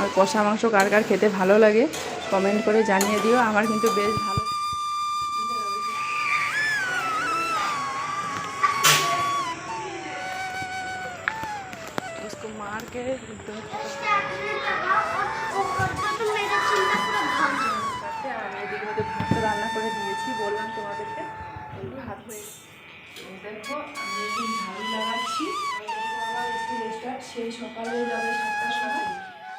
আর কষা মাংস কার কার খেতে ভালো লাগে কমেন্ট করে জানিয়ে দিও আমার কিন্তু বেশ ভালো उसको मार के एकदम করতে আর আমি এদিকে মধ্যে ভাত তো রান্না করে দিয়েছি বললাম তোমাদেরকে এই ভাত হয়ে এই দেখো, আমি একদিন ঝাড়ু লাগাচ্ছি। আমার স্কুল স্টার্ট সেই সকালে যাবে সাতটার সময়।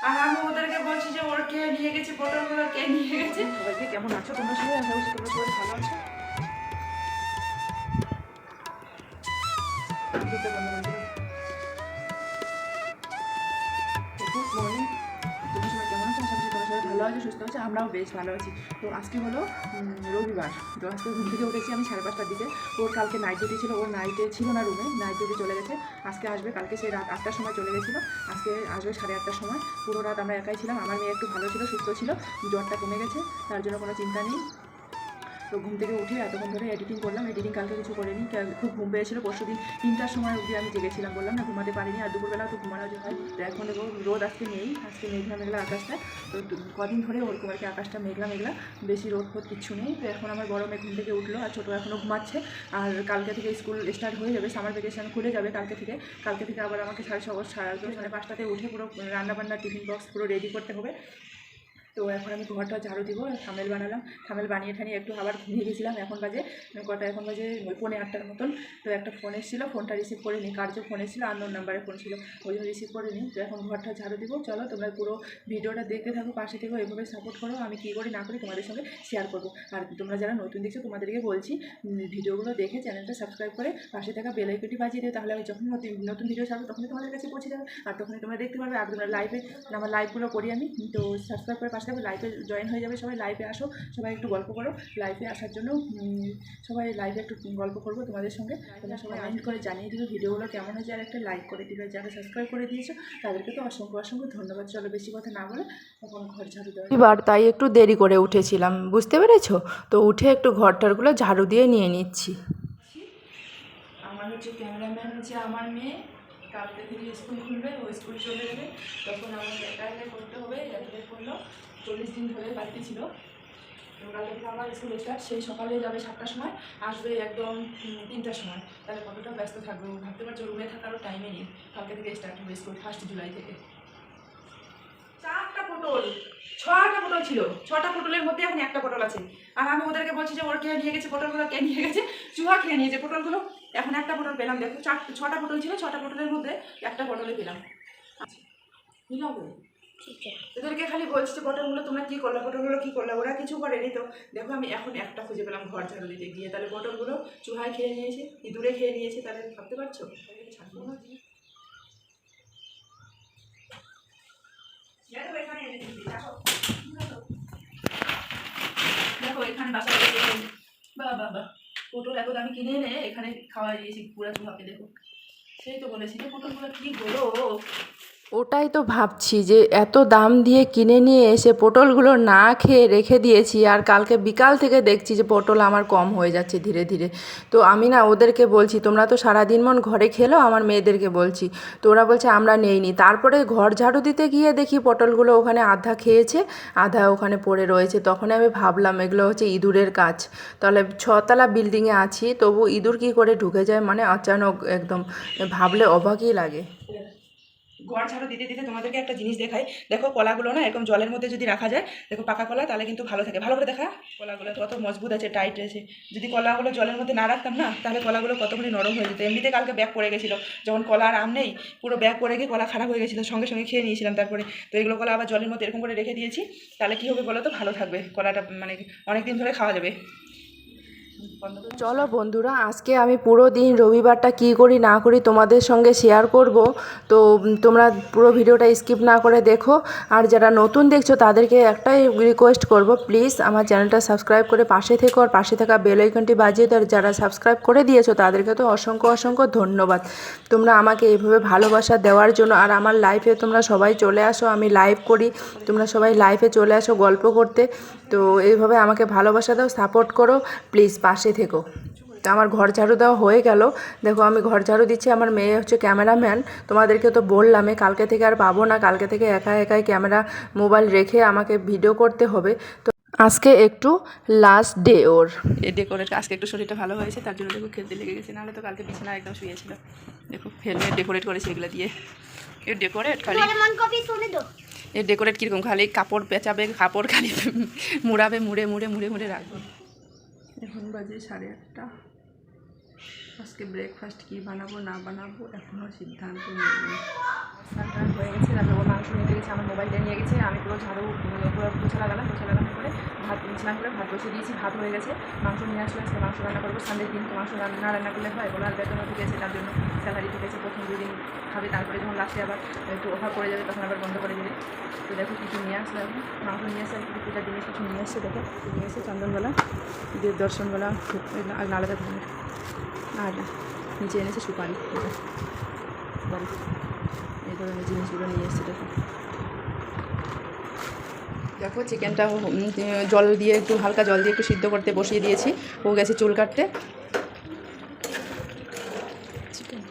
আর আমি ওদেরকে বলছি যে, ওর কে নিয়ে গেছে, পটলগুলো কে নিয়ে গেছে? সবাইকে কেমন আছো? তোমরা সবাই? আমি তোমরা সবাই ভালো আছো। আছো, সুস্থ আছে, আমরাও বেশ ভালো আছি। তো আজকে হলো রবিবার। তো আজকে ঘুম থেকে উঠেছি আমি সাড়ে পাঁচটার দিকে। ওর কালকে নাইট ডিউটি ছিল ওর নাইটে ছিল না রুমে নাইট ডিউটি চলে গেছে। আজকে আসবে, কালকে সেই রাত আটটার সময় চলে গেছিল। আজকে আসবে সাড়ে আটটার সময়। পুরো রাত আমরা একাই ছিলাম, আমার মেয়ে একটু ভালো ছিল, সুস্থ ছিল, জ্বরটা কমে গেছে, তার জন্য কোনো চিন্তা নেই। তো ঘুম থেকে উঠে এতক্ষণ ধরে এডিটিং করলাম এডিটিং কালকে কিছু করিনি খুব ঘুম পেয়েছিল পরশু দিন তিনটার সময় অবধি আমি জেগেছিলাম, বললাম না, ঘুমাতে পারিনি, আর দুপুরবেলা তো ঘুমানো হয় তো এখন রোদ আজকে নেই, আজকে মেঘলা মেঘলা আকাশটা, তো কদিন ধরে ওরকম আর কি আকাশটা মেঘলা মেঘলা, বেশি রোদ ফোদ কিচ্ছু নেই, তো এখন আমার মেয়ে ঘুম থেকে উঠল, আর ছোটো এখনও ঘুমাচ্ছে, আর কালকে থেকে স্কুল স্টার্ট হয়ে যাবে সামার ভ্যাকেশন খুলে যাবে কালকে থেকে কালকে থেকে আবার আমাকে সাড়ে ছ, সাড়ে মানে পাঁচটাতে উঠে পুরো রান্না বান্না টিফিন বক্স পুরো রেডি করতে হবে তো এখন আমি ঘরটা ঝাড়ু দিব, থামেল বানালাম। থামেল বানিয়ে ঠানিয়ে একটু আবার ঘুমিয়ে গেছিলাম, এখন বাজে কটা, এখন বাজে পৌনে আটটার মতন। তো একটা ফোন এসেছিল, ফোনটা রিসিভ করে নিই কার্য ফোন এসেছিল আননোন নাম্বারে ফোন ছিল, ওই জন্য রিসিভ করে নিই তো এখন ঘরটা ঝাড়ু দিব, চলো তোমরা পুরো ভিডিওটা দেখতে থাকো, পাশে থেকেও এভাবে সাপোর্ট করো, আমি কী করি না করি তোমাদের সঙ্গে শেয়ার করব। আর তোমরা যারা নতুন দেখছ, তোমাদেরকে বলছি ভিডিওগুলো দেখে চ্যানেলটা সাবস্ক্রাইব করে পাশে থাকা বেল আইকনটি বাজিয়ে দিও, তাহলে আমি যখন নতুন নতুন ভিডিও ছাড়বো, তখনই তোমাদের কাছে পৌঁছে যাবে। আর তখনই তোমরা দেখতে পারবে, আর তোমরা লাইভে আমার লাইভগুলো করি আমি। তো সাবস্ক্রাইব করে পাশে থাকবে লাইভে জয়েন হয়ে যাবে সবাই লাইভে আসো সবাই একটু গল্প করো। লাইভে আসার জন্য সবাই লাইভে একটু গল্প করব তোমাদের সঙ্গে। তোমরা সবাই কমেন্ট করে জানিয়ে দিবে ভিডিওগুলো কেমন হয়েছে আর একটা লাইক করে দিবে যারা সাবস্ক্রাইব করে দিয়েছ তাদেরকে তো অসংখ্য অসংখ্য ধন্যবাদ। চলো বেশি কথা না বলে তখন ঘর ঝাড়ু দেওয়া এবার তাই একটু দেরি করে উঠেছিলাম বুঝতে পেরেছ? তো উঠে একটু ঘরটারগুলো ঝাড়ু দিয়ে নিয়ে নিচ্ছি। আমার হচ্ছে ক্যামেরাম্যান হচ্ছে আমার মেয়ে। কালকে থেকে স্কুল খুলবে ও স্কুল চলে যাবে। তখন আমাকে একা একা করতে হবে এতটা করল। চল্লিশ দিন ধরে বাড়িতে ছিল। তো কালকে থেকে আমার স্কুল স্টার্ট সেই সকালে যাবে সাতটার সময়, আসবে একদম তিনটার সময়। তাহলে কতটা ব্যস্ত থাকবে? ভাবতে পারছ রুমে থাকারও টাইমে নেই। কালকে থেকে স্টার্ট হবে স্কুল ফার্স্ট জুলাই থেকে। চারটা পটল, ছটা পটল ছিল। ছটা পটলের মধ্যে এখন একটা পটল আছে। আর আমি ওদেরকে বলছি যে, ওর কে নিয়ে গেছে, পটলগুলো কে নিয়ে গেছে, চুহা খেয়ে নিয়েছে পটলগুলো। এখন একটা পটল পেলাম, দেখো, চার, ছটা পটল ছিল, ছটা পটলের মধ্যে একটা পটলে পেলাম। আচ্ছা এদেরকে খালি বলছি যে পটলগুলো তোমরা কী করলে? পটলগুলো কী করলে? ওরা কিছু করেনি তো। দেখো, আমি এখন একটা খুঁজে পেলাম ঘর ঝাড়ু দিতে গিয়ে। তাহলে পটলগুলো চুহায় খেয়ে নিয়েছে, ইঁদুরে খেয়ে নিয়েছে, তাহলে ভাবতে পারছ? ছাড়বো না। দেখো। এখানে বাসা পটল এত দামি কিনে এনে এখানে খাওয়া দিয়েছি পুরা চুহাকে, দেখো। সেই তো বলেছি যে পটলগুলো কি হলো ওটাই তো ভাবছি যে এত দাম দিয়ে কিনে নিয়ে এসে পটলগুলো না খেয়ে রেখে দিয়েছি আর কালকে বিকাল থেকে দেখছি যে পটল আমার কম হয়ে যাচ্ছে ধীরে ধীরে। তো আমি না ওদেরকে বলছি, তোমরা তো সারাদিন মন ঘরে খেলো? আমার মেয়েদেরকে বলছি। তো ওরা বলছে, আমরা নেইনি। তারপরে ঘর ঝাড়ু দিতে গিয়ে দেখি পটলগুলো ওখানে আধা খেয়েছে, আধা ওখানে পড়ে রয়েছে। তখন আমি ভাবলাম, এগুলো হচ্ছে ইঁদুরের কাজ তাহলে ছতলা বিল্ডিংয়ে আছি, তবু ইঁদুর কী করে ঢুকে যায়? মানে অচানক একদম, ভাবলে অবাকই লাগে। ঘর ঝাড়ু দিতে দিতে তোমাদেরকে একটা জিনিস দেখাই। দেখো কলাগুলো না এরকম জলের মধ্যে যদি রাখা যায়, দেখো পাকা কলা, তাহলে কিন্তু ভালো থাকে। ভালো করে দেখা, কলাগুলো কত মজবুত আছে টাইট আছে। যদি কলাগুলো জলের মধ্যে না রাখতাম না, তাহলে কলাগুলো কতগুলি নরম হয়ে যেত। এমনিতে কালকে ব্যাগ পড়ে গেছিল। যখন কলা আর আম নেই, পুরো ব্যাগ পড়ে গিয়ে কলা খারাপ হয়ে গেছিল। সঙ্গে সঙ্গে খেয়ে নিয়েছিলাম তারপরে। তো এগুলো কলা আবার জলের মধ্যে এরকম করে রেখে দিয়েছি, তাহলে কী হবে বলো তো? ভালো থাকবে। কলাটা মানে অনেক দিন ধরে খাওয়া যাবে। চলো বন্ধুরা, আজকে আমি পুরো দিন রবিবারটা কি করি না করি তোমাদের সঙ্গে শেয়ার করব। তো তোমরা পুরো ভিডিওটা স্কিপ না করে দেখো। আর যারা নতুন দেখছ, তাদেরকে একটাই রিকোয়েস্ট করব প্লিজ আমার চ্যানেলটা সাবস্ক্রাইব করে পাশে থেকো আর পাশে থাকা বেল আইকনটি বাজিয়ে দাও। যারা সাবস্ক্রাইব করে দিয়েছ, তাদেরকে তো অসংখ্য অসংখ্য ধন্যবাদ। তোমরা আমাকে এইভাবে ভালোবাসা দেওয়ার জন্য আর আমার লাইফে তোমরা সবাই চলে আসো, আমি লাইভ করি। তোমরা সবাই লাইফে চলে আসো গল্প করতে। তো, এইভাবে আমাকে ভালোবাসা দাও সাপোর্ট করো। প্লিজ পাশে থেকো। তো আমার ঘর ঝাড়ু দেওয়া হয়ে গেল। দেখো আমি ঘর ঝাড়ু দিচ্ছি। আমার মেয়ে হচ্ছে ক্যামেরাম্যান। তোমাদেরকে তো বললামে কালকে থেকে আর পাবো না। কালকে থেকে একা একাই ক্যামেরা মোবাইল রেখে আমাকে ভিডিও করতে হবে। তো আজকে একটু লাস্ট ডে ওর। এই ডেকোরেট আজকে একটু শরীরটা ভালো হয়েছে তার জন্য দেখো খেলতে লেগে গেছে। নাহলে তো কালকে বিছানা একদম শুয়েছিল দেখো হেলমেট ডেকোরেট করেছে এগুলো দিয়ে। এর ডেকোরেট খালি। মন এর ডেকোরেট কীরকম? খালি কাপড় পেঁচাবে কাপড় খালি মুড়াবে মুড়ে মুড়ে মুড়ে মুড়ে রাখবে। এখন বাজে সাড়ে আটটা। আজকে ব্রেকফাস্ট কী বানাবো, না বানাবো এখনও সিদ্ধান্ত নিইনি। স্নান হয়ে গেছে ও মাংস নিতে গেছে, আমার মোবাইলটা নিয়ে গেছে, আমি পুরো ঝাড়ু মানে পুরো পোছা লাগালাম পোছা লাগানোর পরে ভাত স্নান করে ভাত বসিয়ে দিয়েছি, ভাত হয়ে গেছে, মাংস নিয়ে আসলে আজকে মাংস রান্না করব সানডের দিন মাংস রান্না রান্না করলে হয় ওনার বেতনও ঢুকেছে তার জন্য স্যালারি ঢুকেছে প্রথম দুই দিন খাবে, তারপরে যখন লাস্টে আবার একটু অফার করে যাবে, তখন আবার বন্ধ করে দেবে। তো দেখো কী কী নিয়ে আসলে এখন মাংস নিয়ে আসে আর কি পূজার জিনিস কিছু নিয়ে এসছে, দেখো নিয়ে এসে চন্দনবেলা দিয়ে দর্শনবেলা ধরনের আর নিচে এনেছে সুপারি। সুপারি এই ধরনের জিনিসগুলো নিয়ে এসেছে, দেখো। দেখো, চিকেনটা জল দিয়ে একটু, হালকা জল দিয়ে একটু সিদ্ধ করতে বসিয়ে দিয়েছি। ও গেছে চুল কাটতে। চিকেন।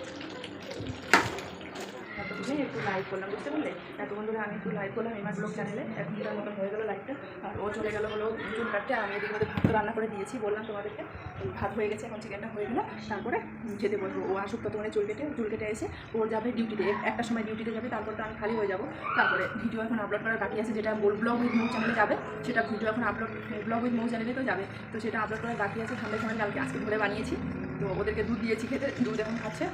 লাইভ করলাম, বুঝতে পারলে? এতক্ষণ ধরে আমি একটু লাইভ করলাম এমার ব্লগ চ্যানেলে এখন তার মতন হয়ে গেলো লাইভটা আর ও চলে গেলো হলো চুল কাটতে আমি এদিকে মধ্যে ভাত রান্না করে দিয়েছি, বললাম তোমাদেরকে। ভাত হয়ে গেছে, এখন চিকেনটা হয়ে গেলো। তারপরে যেতে বলব ও আসুক ততক্ষণে চুল কেটে চুল কেটে এসে ওর যাবে ডিউটিতে একটা সময় ডিউটিতে যাবে, তারপর তো আমি খালি হয়ে যাব। তারপরে ভিডিও এখন আপলোড করার বাকি আছে, যেটা বল ব্লগ উইথ মৌ চ্যানেলে যাবে, সেটা ভিডিও এখন আপলোড ব্লগ উইথ মৌ চ্যানেলে তো যাবে। তো সেটা আপলোড করার বাকি আছে ঠান্ডার সময় কালকে আজকে ধরে বানিয়েছি। তো ওদেরকে দুধ দিয়েছি খেতে, দুধ এখন খাচ্ছে।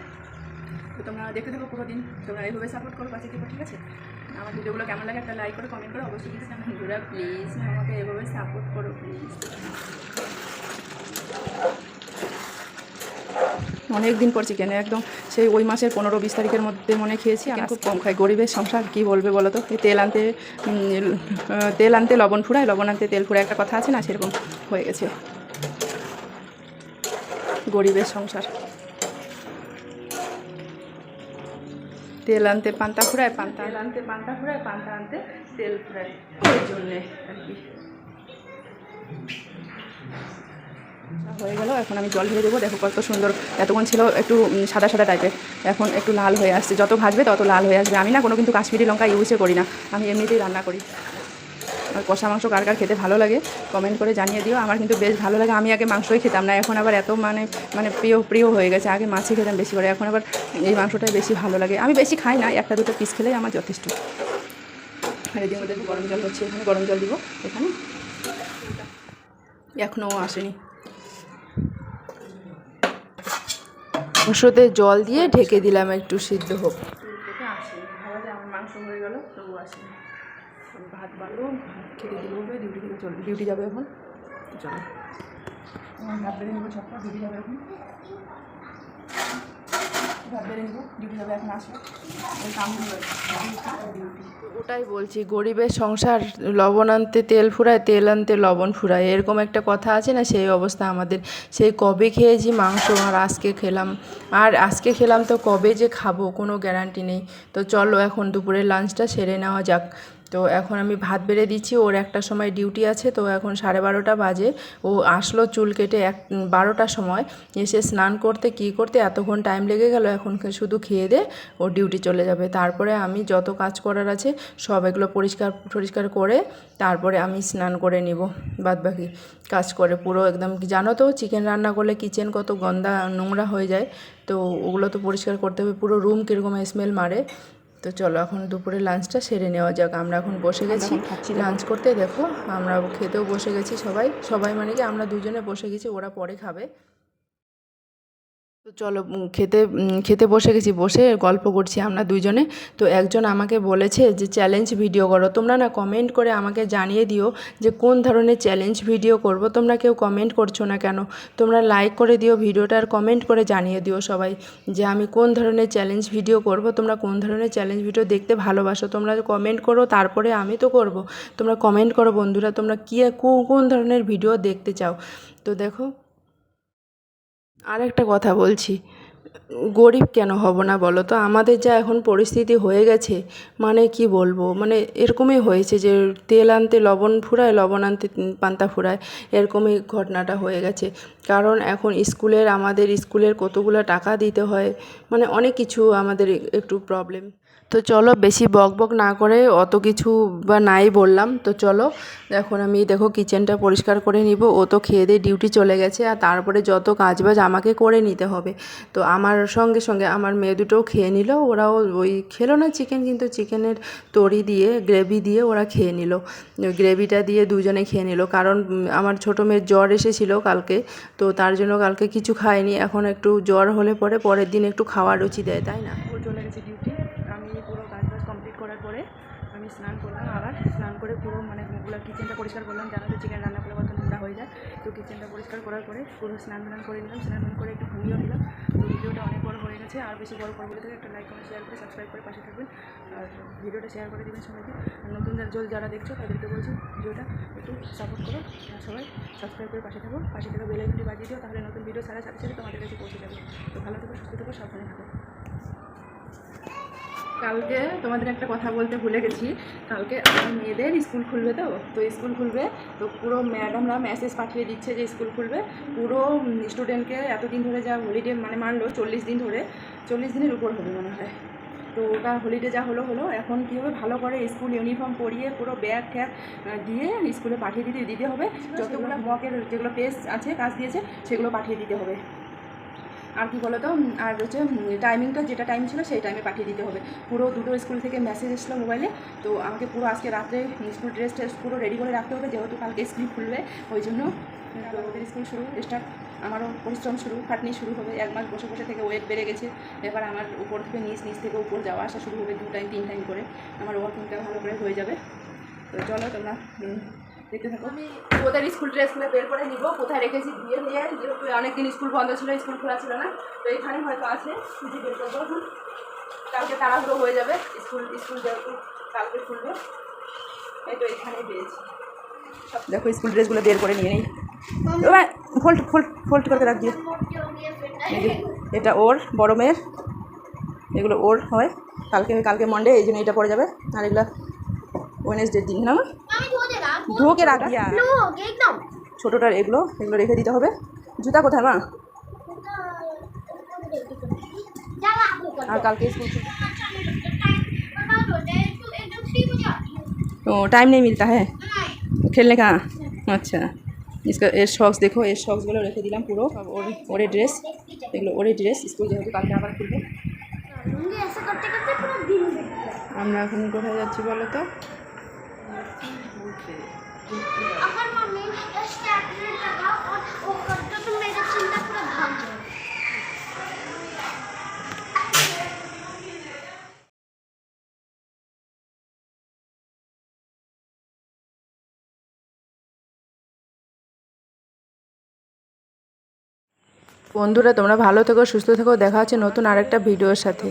তো তোমরা দেখতে থাকো পুরো দিন তোমরা এইভাবে সাপোর্ট করো পাশে থেকো ঠিক আছে? আমার ভিডিওগুলো কেমন লাগে একটা লাইক করে কমেন্ট করো অবশ্যই কিন্তু আমার ভিডিওটা প্লিজ আমাকে এভাবে সাপোর্ট করো প্লিজ অনেক দিন পর চিকেন একদম সেই ওই মাসের পনেরো বিশ তারিখের মধ্যে মনে খেয়েছি আমি খুব কম খাই গরিবের সংসার কী বলবে বলো তো? এই তেল আনতে তেল আনতে লবণ ফুরায় লবণ আনতে তেল ফুরায় একটা কথা আছে না সেরকম হয়ে গেছে। গরিবের সংসার। তেল আনতে পান্তা ফুরায় পান্তা। তেল আনতে পান্তা ফুরায় পান্তা আনতে তেল ফুরায়। ওই জন্যে আর কি। হয়ে গেল এখন আমি জল ঢেলে দেবো। দেখো কত সুন্দর এতক্ষণ ছিল একটু সাদা সাদা টাইপের এখন একটু লাল হয়ে আসছে। যত ভাজবে তত লাল হয়ে আসবে। আমি না কোনো কিন্তু কাশ্মীরি লঙ্কা ইউজে করি না। আমি এমনিতেই রান্না করি। কষা মাংস কার কার খেতে ভালো লাগে কমেন্ট করে জানিয়ে দিও। আমার কিন্তু বেশ ভালো লাগে, আমি আগে মাংসই খেতাম না, এখন আবার এত মানে মানে প্রিয় প্রিয় হয়ে গেছে। আগে মাছই খেতাম বেশি করে, এখন আবার এই মাংসটাই বেশি ভালো লাগে। আমি বেশি খাই না, একটা দুটো পিস খেলেই আমার যথেষ্ট। আর এদিকে মধ্যে গরম জল হচ্ছে, এখানে গরম জল দিব, এখানে। এখনও আসেনি। মাংসতে জল দিয়ে ঢেকে দিলাম, একটু সিদ্ধ হোক। মাংস হয়ে গেল তবু ভাত বাড়বো খেতে দিব ডিউটি থেকে চল ডিউটি যাবে এখন। চলো। আমার ভাত বেড়ে নেব ডিউটি যাবে এখন। ভাত বেড়ে নেব ডিউটি যাবে এখন আসবে। ওই কামগুলো ডিউটি ওটাই বলছি গরিবের সংসার লবণ আনতে তেল ফুরায় তেল আনতে লবণ ফুরায়। এরকম একটা কথা আছে না সেই অবস্থা আমাদের। সেই কবে খেয়েছি মাংস আর আজকে খেলাম। আর আজকে খেলাম তো কবে যে খাব কোনো গ্যারান্টি নেই। তো চলো এখন দুপুরের লাঞ্চটা সেরে নেওয়া যাক। তো এখন আমি ভাত বেড়ে দিচ্ছি, ওর একটা সময় ডিউটি আছে, তো এখন সাড়ে বারোটা বাজে। ও আসলো চুল কেটে এক বারোটার সময়, এসে স্নান করতে কী করতে এতক্ষণ টাইম লেগে গেল, এখন শুধু খেয়ে দে, ও ডিউটি চলে যাবে। তারপরে আমি যত কাজ করার আছে, সব এগুলো পরিষ্কার পরিষ্কার করে তারপরে আমি স্নান করে নিব, বাদবাকি কাজ করে। পুরো একদম জানো তো চিকেন রান্না করলে কিচেন কত গন্দা নোংরা হয়ে যায়, তো ওগুলো তো পরিষ্কার করতে হবে। পুরো রুম কীরকম স্মেল মারে। তো চলো এখন দুপুরে লাঞ্চটা সেরে নেওয়া যাক। আমরা এখন বসে গেছি লাঞ্চ করতে দেখো। আমরা খেতেও বসে গেছি সবাই। সবাই মানে কি আমরা দুজনে বসে গেছি ওরা পরে খাবে। তো চলো খেতে খেতে বসে গেছি, বসে গল্প করছি আমরা দুইজনে। তো একজন আমাকে বলেছে যে চ্যালেঞ্জ ভিডিও করো। তোমরা না কমেন্ট করে আমাকে জানিয়ে দিও যে, কোন ধরনের চ্যালেঞ্জ ভিডিও করব। তোমরা কেউ কমেন্ট করছ না কেন? তোমরা লাইক করে দিও ভিডিওটা আর কমেন্ট করে জানিয়ে দিও সবাই যে, আমি কোন ধরনের চ্যালেঞ্জ ভিডিও করব? তোমরা কোন ধরনের চ্যালেঞ্জ ভিডিও দেখতে ভালোবাসো? তোমরা কমেন্ট করো, তারপরে আমি তো করব। তোমরা কমেন্ট করো বন্ধুরা, তোমরা কো- কোন ধরনের ভিডিও দেখতে চাও? তো দেখো আর একটা কথা বলছি। গরিব কেন হব না বলো তো? আমাদের যা এখন পরিস্থিতি হয়ে গেছে মানে কি বলব? মানে এরকমই হয়েছে যে তেল আনতে লবণ ফুরায়, লবণ আনতে পান্তা ফুরায়, এরকমই ঘটনাটা হয়ে গেছে। কারণ এখন স্কুলের, আমাদের স্কুলের কতগুলো টাকা দিতে হয় মানে অনেক কিছু আমাদের একটু প্রবলেম তো চলো, বেশি বক বক না করে অত কিছু বা নাই বললাম। তো চলো, এখন আমি দেখো কিচেনটা পরিষ্কার করে নিব। ও তো খেয়ে দিয়ে ডিউটি চলে গেছে, আর তারপরে যত কাজবাজ আমাকে করে নিতে হবে। তো আমার সঙ্গে সঙ্গে আমার মেয়ে দুটোও খেয়ে নিল। ওরাও ওই খেলো না চিকেন কিন্তু চিকেনের তরি দিয়ে গ্রেভি দিয়ে ওরা খেয়ে নিল। গ্রেভিটা দিয়ে দুজনে খেয়ে নিল। কারণ আমার ছোটো মেয়ের জ্বর এসেছিল কালকে, তো তার জন্য কালকে কিছু খায়নি। এখন একটু জ্বর হলে পরে পরের দিন একটু খাওয়ার রুচি দেয়, তাই না? চলে গেছে কিচেনটা পরিষ্কার করলাম। জানো তো চিকেন রান্না করলে কত নোংরা হয়ে যায়। তো কিচেনটা পরিষ্কার করার পরে পুরো স্নান টান করে নিলাম। স্নান টান করে একটু ঘুমিয়েও নিলাম। তো ভিডিওটা অনেক বড় হয়ে গেছে। আর বেশি বড় করব থেকে একটা লাইক করে শেয়ার করে সাবস্ক্রাইব করে পাশে থাকবেন। আর ভিডিওটা শেয়ার করে দেবেন সবাইকে। আর নতুন যদি যারা দেখছ, তাদেরকে বলছি, ভিডিওটা একটু সাপোর্ট করো। সবাই সাবস্ক্রাইব করে পাশে থাকো। পাশে থেকে বেলাইকনটি বাজিয়ে দিও, তাহলে নতুন ভিডিও ছাড়ার সাথে সাথে তোমাদের কাছে পৌঁছে যাবে। তো ভালো থেকো, সুস্থ থেকো, সাবধানে থাকো। কালকে তোমাদের একটা কথা বলতে ভুলে গেছি। কালকে আমার মেয়েদের স্কুল খুলবে তো? তো স্কুল খুলবে। তো পুরো ম্যাডামরা মেসেজ পাঠিয়ে দিচ্ছে যে স্কুল খুলবে। পুরো স্টুডেন্টকে এতদিন ধরে যা হলিডে মানে মানলো চল্লিশ দিন ধরে, চল্লিশ দিনের উপর হবে মনে হয়। তো ওটা হলিডে যা হলো হলো। এখন কী হবে? ভালো করে স্কুল ইউনিফর্ম পরিয়ে পুরো ব্যাগ ট্যাগ দিয়ে স্কুলে পাঠিয়ে দিতে দিতে হবে। যতগুলো মকের যেগুলো পেজ আছে, কাজ দিয়েছে, সেগুলো পাঠিয়ে দিতে হবে। আর কি বলো তো আর হচ্ছে টাইমিংটা যেটা টাইম ছিল সেই টাইমে পাঠিয়ে দিতে হবে। পুরো দুটো স্কুল থেকে মেসেজ এসলো মোবাইলে তো আমাকে পুরো আজকে রাত্রে স্কুল ড্রেস ট্রেস পুরো রেডি করে রাখতে হবে, যেহেতু কালকে স্কুল খুলবে, ওই জন্য আমাদের স্কুল শুরু স্টার্ট আমারও পরিশ্রম শুরু, খাটনি শুরু হবে, এক মাস বসে বসে থেকে ওয়েট বেড়ে গেছে। এবার আমার উপর থেকে নিচ নিচ থেকে উপর যাওয়া আসা শুরু হবে দু টাইম তিন টাইম করে। আমার ওয়ার্কিংটা ভালো করে হয়ে যাবে। তো চলো তোমরা দেখতে ওদের স্কুল ড্রেসগুলো বের করে নিব, কোথায় রেখেছি দিয়ে দিয়ে যেহেতু অনেকদিন স্কুল বন্ধ ছিল স্কুল খোলা ছিল না, তো এখানে হয়তো আছে, খুঁজে বের করব এখন। কালকে তাড়াহুড়ো হয়ে যাবে স্কুল স্কুল যেহেতু কালকে খুলবে, এই তো এখানেই পেয়েছি। দেখো স্কুল ড্রেসগুলো বের করে নিয়ে নিই। এবার ফোল্ড ফোল্ড ফোল্ড করে রাখ এটা ওর, বড় মেয়ের। এগুলো ওর হয়। কালকে কালকে মন্ডে এই জন্য এটা পড়ে যাবে। আর এগুলো ওয়েনেসডের দিন, না ধোকে রাখ দিয়া লোক একদম ছোটোটার এগুলো এগুলো রেখে দিতে হবে জুতা কোথায় মা যারা আপু করে আর কালকে স্কুল ছুটি पापा बोलते हैं तू एकदम थ्री बजे आती है तो टाइम नहीं मिलता है नहीं खेलने का अच्छा इसका এর শক্স দেখো এর শক্সগুলো রেখে দিলাম পুরো সব ওর ওরে ড্রেস এগুলো ওরে ড্রেস স্কুল যেহেতু কালকে আবার খুলবে मुझे ऐसा करते करते पूरा दिन बीत गया আমরা এখন কোথায় যাচ্ছি বলো তো अगर मम्मी इस टैबलेट लगा और वो करते तो मेरा चिंता पूरा भाग जाए বন্ধুরা তোমরা ভালো থেকো সুস্থ থেকো দেখা হচ্ছে নতুন আরেকটা ভিডিওর সাথে